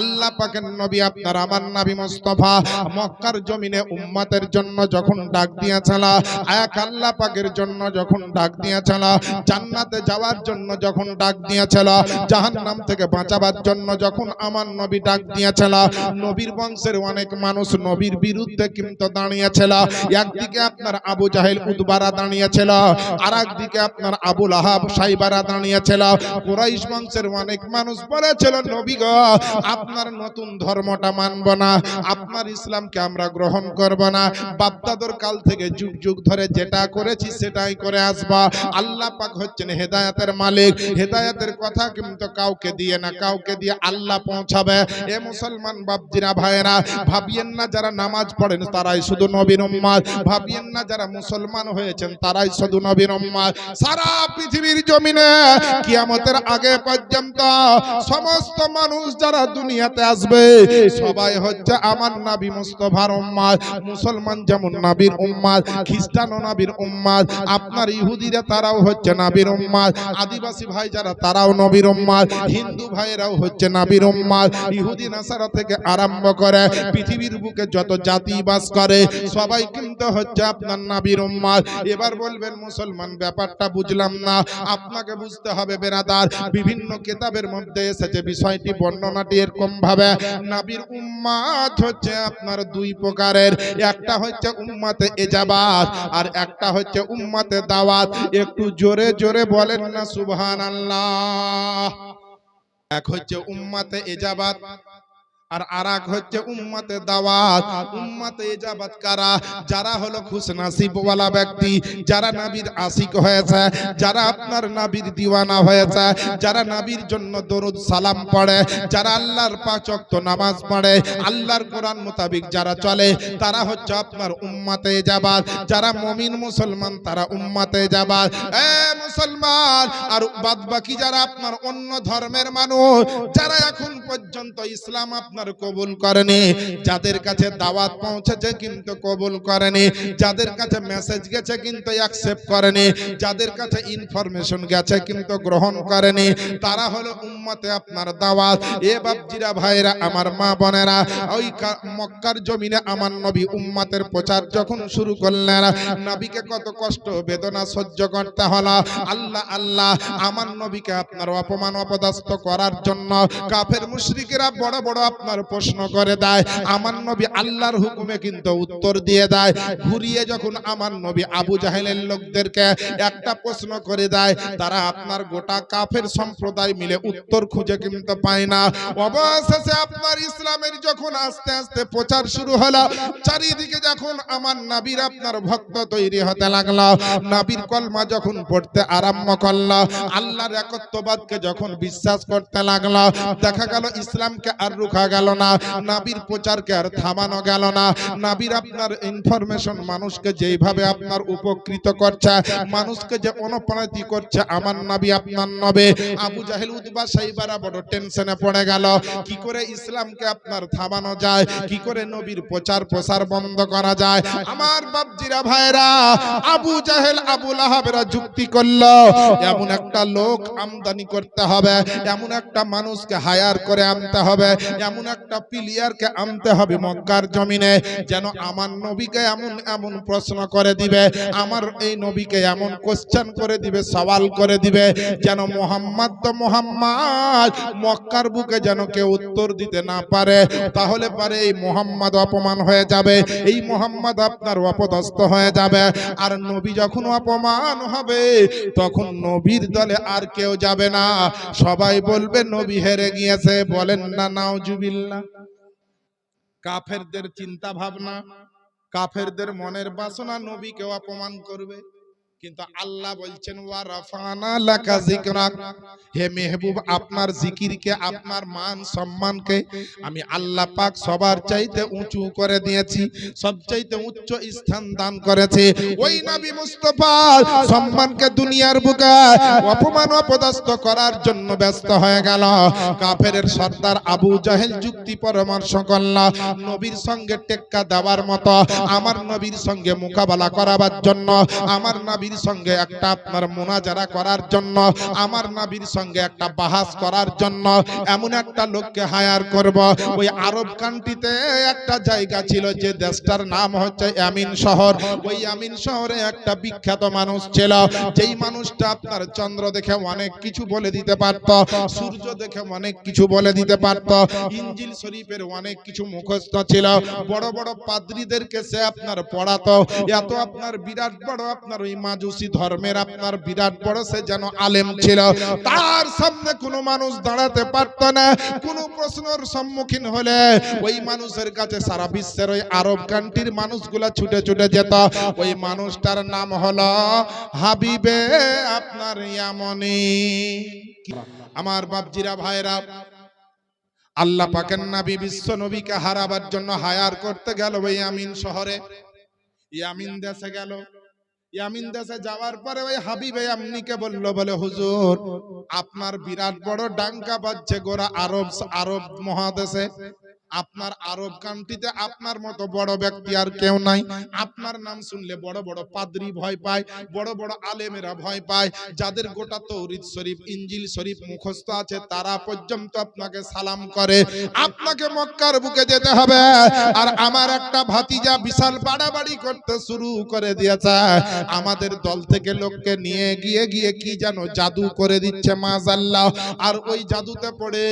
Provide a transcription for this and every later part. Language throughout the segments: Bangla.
আল্লাহ পাকের নবী আপনার, আমার নবী মোস্তফা, মক্কার জমিনে উম্মতের জন্য যখন ডাক দিয়েছিল, এক আল্লাহ পাকের জন্য যখন ডাক দিয়েছিল, জান্নাতে যাওয়ার জন্য যখন ডাক দিয়েছিল, জাহান্নাম থেকে বাঁচাবার জন্য যখন আমার নবী ডাক দিয়েছিল, নবীর বংশের অনেক মানুষ নবীর বিরুদ্ধে কিন্তু দাঁড়িয়েছিল। একদিকে আপনার আবু জাহেল উদ্বারা দাঁড়িয়েছিল আর একদিকে আপনার আবুল আহাব সাইবারা দাঁড়িয়েছিল। কুরাইশ বংশের অনেক মানুষ বলেছিল, নবী গো আপনার নতুন ধর্মটা মানব না, আপনার ইসলামকে আমরা গ্রহণ করব না। বাপদাদর কাল থেকে যুগ যুগ ধরে যেটা করেছি সেটাই করে আসবা। আল্লাহ পাক হচ্ছেন হেদায়েতের মালিক। হেদায়েতের কথা কিন্তু কাউকে দিয়ে না, কাউকে দিয়ে আল্লাহ পৌঁছাবে। এ মুসলমান বাপজিরা ভাইয়েরা, ভাবিয়েন না যারা নামাজ পড়েন তারাই শুধু নবীর উম্মাদ। ভাবিয়েন না যারা মুসলমান হয়েছেন তারাই শুধু নবীর উম্মাদ। সারা পৃথিবীর জমিনে কিয়ামতের আগে পর্যন্ত সমস্ত মানুষ যারা দুনিয়াতে আসবে। সবাই হচ্ছে আমার নাবি মুস্তফার উম্মাদ। মুসলমান যেমন নবীর উম্মাদ, খ্রিস্টানও নবীর উম্মাদ, আপনার ইহুদিরা তারাও হচ্ছে নবীর উম্মাদ, আদিবাসী ভাই যারা তারাও নবীর উম্মাদ, হিন্দু ভাইরাও হচ্ছে নবীর উম্মাদ, ইহুদি নাসারা থেকে আরম্ভ করে পৃথিবীর বুকে যত জাতি বাস করে, সবাই কিন্তু হচ্ছে আপনার নবীর উম্মাদ। এবার বলবেন, মুসলমান, ব্যাপারটা বুঝলাম না। আপনাকে বুঝতে হবে, বেরাদার, বিভিন্ন কেতাবের মধ্যে এসেছে বিষয়টি, বর্ণনাটি এরকম ভাবে নাবির উম্মাদ হচ্ছে আপনার দুই প্রকারের। একটা হচ্ছে উম্মাতে এজাবাত আর একটা হচ্ছে উম্মাতে দাওয়াত। একটু জোরে জোরে বলেন না, সুবহানাল্লাহ। এক হচ্ছে উম্মাতে এজাবাত আর আরাক হচ্ছে উম্মাতে দাওয়াত, উম্মাতে এজাবাত কারা? যারা হলো খুশনাসিব ওয়ালা ব্যক্তি, যারা নবীর আশিক হয়েছে, যারা আপনার নবীর দিওয়ানা হয়েছে, যারা নবীর জন্য দরুদ সালাম পড়ে, যারা আল্লাহর পাঁচ ওয়াক্ত নামাজ পড়ে, আল্লাহর কোরআন মোতাবিক যারা চলে, তারা হচ্ছে আপনার উম্মাতে এজাবাত যারা মমিন মুসলমান, তারা উম্মাতে এজাবাত এ মুসলমান, আর বাদ বাকি যারা আপনার অন্য ধর্মের মানুষ, যারা এখন পর্যন্ত ইসলাম আপনার কবুল করেনি। যাদের কাছে দাওয়াত পৌঁছেছে কিন্তু কবুল করেনি। যাদের কাছে মেসেজ গেছে কিন্তু অ্যাকসেপ্ট করেনি। যাদের কাছে ইনফরমেশন গেছে কিন্তু গ্রহণ করেনি। তারা হলো উম্মতে আপনার দাওয়াত। এ বাপজিরা ভাইরা, আমার মা বোনেরা, ওই মক্কার জমিনে আমার নবী উম্মতের প্রচার যখন শুরু করলেন, নবীকে কত কষ্ট, বেদনা সহ্য করতে হলো। আল্লাহ আল্লাহ, আমার নবীকে আপনার অপমান অপদস্থ করার জন্য কাফের মুশরিকেরা বড় বড় আপনার প্রশ্ন করে দেয়, আমার নবী আল্লাহর হুকুমে কিন্তু উত্তর দিয়ে দেয়। ঘুরিয়ে যখন আমার নবী আবু জাহেলের লোকদেরকে একটা প্রশ্ন করে দেয়, তারা আপনার গোটা কাফের সম্প্রদায় মিলে উত্তর খুঁজে কিন্তু পায় না। অবশেষে আপনার ইসলামের যখন আস্তে আস্তে প্রচার শুরু হলো, চারিদিকে যখন আমার নাবির আপনার ভক্ত তৈরি হতে লাগল, নাবির কলমা যখন পড়তে আরম্ভ করল, আল্লাহর একত্ববাদকে যখন বিশ্বাস করতে লাগল, দেখা গেল ইসলামকে আর রুখা গেল না, নাবির প্রচারকে আর থামানো গেল না। নাবির আপনার ইনফরমেশন মানুষকে যেইভাবে আপনার উপকৃত করছে, মানুষকে যে অনুপ্রাণিত করছে, আমার নাবি আপনার নবে। আবু জাহেল উদ্বা সাইবারা বড় টেনশনে পড়ে গেল। কি করে ইসলামকে আপনার থামানো যায়? কি করে নবীর প্রচার প্রসার বন্ধ করা যায়? আমার বাপজিরা ভাইরা আবু জাহেল, আবু লাহাবেরা যুক্তি করল, এমন একটা লোক আমদানি করতে হবে, এমন একটা মানুষকে হায়ার করে আনতে হবে, এমন একটা প্লেয়ারকে আনতে হবে মক্কার জমিনে, যেন আমার নবীকে এমন এমন প্রশ্ন করে দিবে, আমার এই নবীকে এমন কোশ্চেন করে দিবে, সওয়াল করে দিবে, যেন মোহাম্মদ তো মোহাম্মদ, মক্কার বুকে যেন কেউ উত্তর দিতে না পারে, তাহলে পারে এই মোহাম্মদ অপমান হয়ে যাবে, এই মোহাম্মদ আপনার অপদস্থ হয়ে যাবে, আর নবী যখন অপমান হবে, তখন নবীর দলে আর কেউ যাবে না, সবাই বলবে, নবী হেরে গিয়েছে। বলেন, না নাওজুবিল্লাহ কাফেরদের চিন্তা ভাবনা কাফেরদের মনের বাসনা নবীকে অপমান করবে। কিন্তু আল্লাহ বলছেন ওয়া রাফানা লাকা যিকরাক। হে মেহবুব আপনার জিকিরকে আপনার মান সম্মানকে আমি আল্লাহ পাক সবার চাইতে উঁচু করে দিয়েছি সবচাইতে উচ্চ স্থান দান করেছে। ওই নবী মুস্তাফা সম্মানকে দুনিয়ার বুকে অপমান অপদস্থ করার জন্য ব্যস্ত হয়ে গেল। কাফেরের সর্দার আবু জাহেল যুক্তি পরামর্শ করল নবীর সঙ্গে টেক্কা দেওয়ার মতো আমার নবীর সঙ্গে মোকাবেলা করাবার জন্য আমার নবীর নাবির সঙ্গে একটা আপনার মোনাজারা করার জন্য, আমার নাবির সঙ্গে একটা বাহাস করার জন্য, এমন একটা লোককে হায়ার করব। ওই আরব কান্ট্রিতে একটা জায়গা ছিল যে দেশটার নাম হচ্ছে আমিন শহর। ওই আমিন শহরে একটা বিখ্যাত মানুষ ছিল, যেই মানুষটা আপনার চন্দ্র দেখে অনেক কিছু বলে দিতে পারত, সূর্য দেখে অনেক কিছু বলে দিতে পারত, ইঞ্জিল শরীফের অনেক কিছু মুখস্থ ছিল। বড় বড় পাদ্রীদেরকে সে আপনার পড়াতো। এত আপনার বিরাট বড় আপনার ওই মাজুসি ধর্মের আপনার বিরাট বড়, সে যেন আলেম ছিল। তার সামনে কোনো মানুষ দাঁড়াতে পারত না। কোনো প্রশ্নের সম্মুখীন হলে ওই মানুষের কাছে সারা বিশ্বের ওই আরব কান্ট্রির মানুষগুলা ছুটে ছুটে যেত। ওই মানুষটার নাম হলো হাবিবে, আপনার ইয়ামনি। আমার বাপজিরা ভাইরা আল্লাহ পাকের নাবি বিশ্ব নবীকে হারাবার জন্য হায়ার করতে গেল ওই আমিন শহরে। ইয়ামিন দেশে গেল। ইয়ামিন দেশে যাওয়ার পরে ওই হাবিবে আমনিকে বলল বলে হুজুর আপনার বিরাট বড় ডাঙ্কা বাজছে গোরা আরব আরব মহাদেশে। আপনার আরব কান্ট্রিতে আপনার মতো বড় ব্যক্তি আর কেউ নাই। আপনার নাম শুনলে বড় বড় পাদ্রী ভয় পায়, বড় বড় আলেমেরা ভয় পায়। যাদের গোটা তৌরিদ শরীফ ইঞ্জিল শরীফ মুখস্থ আছে, তারা পর্যন্ত আপনাকে সালাম করে। আপনাকে মক্কার বুকে যেতে হবে। আর আমার একটা ভাতিজা বিশাল বাড়াবাড়ি করতে শুরু করে দিয়েছে। আমাদের দল থেকে লোককে নিয়ে গিয়ে গিয়ে কি যেন জাদু করে দিচ্ছে মাজাল্লাহ আর ওই জাদুতে পড়ে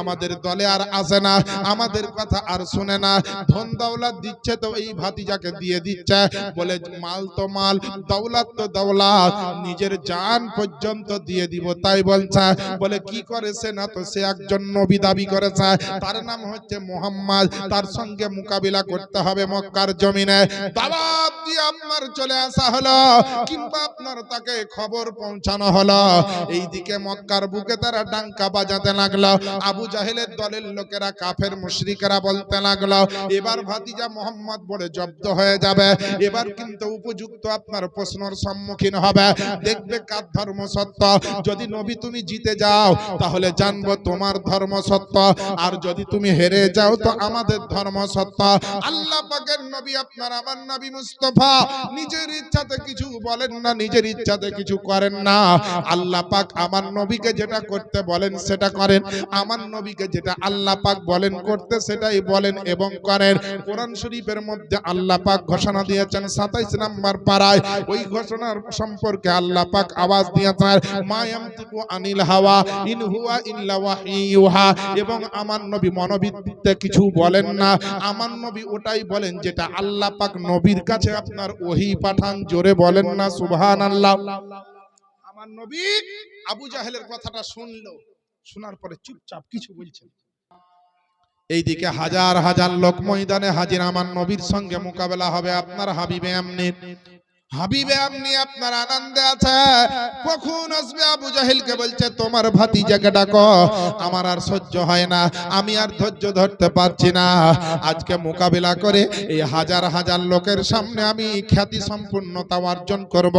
আমাদের দলে আর আসে না। আমাদের কথা আর শুনে না। ধন দৌলত দিচ্ছে তো এই ভাতিজাকে দিয়ে দিচ্ছে। বলে, মাল তো মাল, দৌলত তো দৌলত, নিজের জান পর্যন্ত দিয়ে দিব। তাই বলছে। বলে, কি করেছে না তো সে একজন নবী দাবি করেছে। তার নাম হচ্ছে মোহাম্মদ। তার সঙ্গে মোকাবিলা করতে হবে মক্কার জমিনে। দাওয়াত দিয়ে আপনার চলে আসা হলো, কিংবা আপনার তাকে খবর পৌঁছানো হলো। এইদিকে মক্কার বুকে তারা ডাঙ্কা বাজাতে লাগল। আবু জাহেলের দলের লোকেরা কাফের মুশরিকেরা বলতে লাগল। এবার ভাতিজা মোহাম্মদ বলে জব্দ হয়ে যাবে। এবার কিন্তু উপযুক্ত আপনার প্রশ্নের সম্মুখীন হবে। দেখবে কার ধর্ম সত্য? যদি নবী তুমি জিতে যাও, তাহলে জানব তোমার ধর্ম সত্য। আর যদি তুমি হেরে যাও, তো আমাদের ধর্ম সত্য। আল্লাহ পাকের নবী আপনার আমার নবী মুস্তফা। নিজের ইচ্ছাতে কিছু বলেন না, নিজের ইচ্ছাতে কিছু করেন না। আল্লাহ পাক আমার নবীকে যেটা করতে বলেন সেটা করেন। আমার নবীকে যেটা আল্লাহ পাক বলেন করতে সেটাই বলেন এবং করেন। কোরআন শরীফের মধ্যে আল্লাহ পাক ঘোষণা দিয়েছেন, সাতাইশ নাম্বার পাড়ায়। ওই ঘোষণার সম্পর্কে আল্লাহ পাক আওয়াজ দিয়েছেন মায়ামতিকু আনিল হাওয়া, ইন হুয়া ইল্লা ওয়াহিয়ুহা। এবং আমার নবী মনোবিদ্যে কিছু বলেন না। আমার নবী ওটাই বলেন যেটা আল্লাহ পাক নবীর কাছে আপনার ওহি পাঠান, জোরে বলেন না, সুবহানাল্লাহ। আমার নবী আবু জাহেলের কথাটা শুনলো, শোনার পরে চুপচাপ কিছু বলছেন। এইদিকে হাজার হাজার লোক ময়দানে হাজির। আমার নবীর সঙ্গে মোকাবেলা হবে আপনার হাবিবে এমনি হাবিবে, আপনি আপনার আনন্দে আছে। কখন আসবে আবু জাহিলকে বলছে, তোমার ভাতিজাকে ডাকো, আমার আর সহ্য হয় না, আমি আর ধৈর্য ধরতে পারছি না। আজকে মোকাবিলা করে এই হাজার হাজার লোকের সামনে আমি খ্যাতি সম্পূর্ণতা অর্জন করব।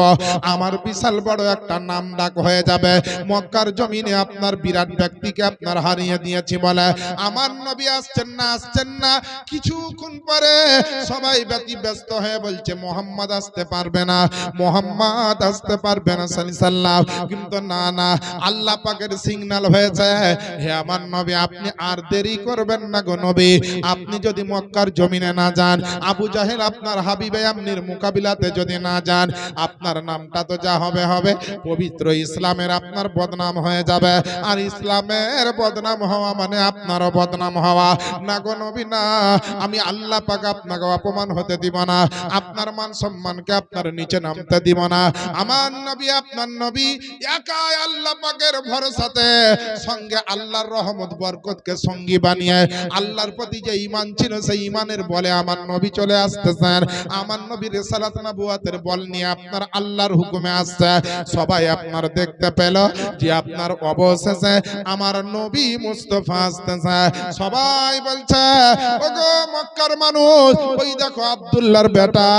আমার বিশাল বড় একটা নাম ডাক হয়ে যাবে। মক্কার জমিনে আপনার বিরাট ব্যক্তিকে আপনার হারিয়ে দিয়েছি বলে। আমার নবী আসছেন না আসছেন না। কিছুক্ষণ পরে সবাই ব্যতি ব্যস্ত হয়ে বলছে, মোহাম্মদ আসতে পারবে না। মোহাম্মদ আসতে পারবে না সাল্লাম কিন্তু না না, আল্লাহ পাকের সিগন্যাল হয়েছে। হে আমার নবী, আপনি আর দেরি করবেন না গো নবী। আপনি যদি মক্কার জমিনে না যান, আবু জাহেল আপনার হাবিবে আমনির মোকাবিলাতে যদি না যান, আপনার নামটা তো যা হবে হবে। পবিত্র ইসলামের আপনার বদনাম হয়ে যাবে। আর ইসলামের বদনাম হওয়া মানে আপনারও বদনাম হওয়া। না গো নবী, না। আমি আল্লাহ পাক আপনাকে অপমান হতে দিব না। আপনার মান সম্মানকে আপনার নিচে নামতে দিব না। আমার নবী, আপনার নবী একাই আল্লাহ পাকের ভরসাতে সঙ্গে আল্লাহর রহমত, বরকতকে সঙ্গী বানিয়ে আল্লাহর প্রতি যে ঈমান ছিল সেই ঈমানের বলে আমার নবী চলে আসতেছেন। আমার নবী রিসালাত নবুয়াতের বল নিয়ে আপনার আল্লাহর হুকুমে আসছে। সবাই আপনার দেখতে পেল যে আপনার অবশেষে আমার নবী মুস্তফা আসতেছে। সবাই বলছে, ওগো মক্কার মানুষ, ওই দেখো আব্দুল্লাহর বেটা,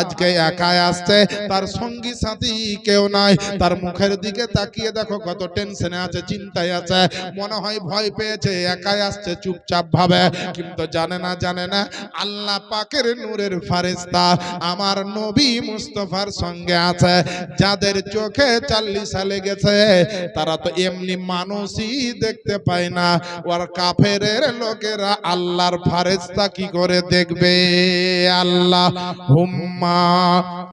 আজকে একাই আসছে আসছে, তার সঙ্গী সাথী কেউ নাই। তার মুখের দিকে তাকিয়ে দেখো কত টেনশনে আছে, চিন্তায় আছে। মনে হয় ভয় পেয়েছে, একাই আসছে চুপচাপ ভাবে। কিন্তু জানে না জানে না, আল্লাহ পাকের নূরের ফারেস্তা আমার নবী মুস্তফার সঙ্গে আছে। যাদের চোখে চাল্লিশা লেগেছে, তারা তো এমনি মানুষই দেখতে পায় না। ওর কাফের লোকেরা আল্লাহর ফারেস্তা কি করে দেখবে? আল্লাহ হুম্মা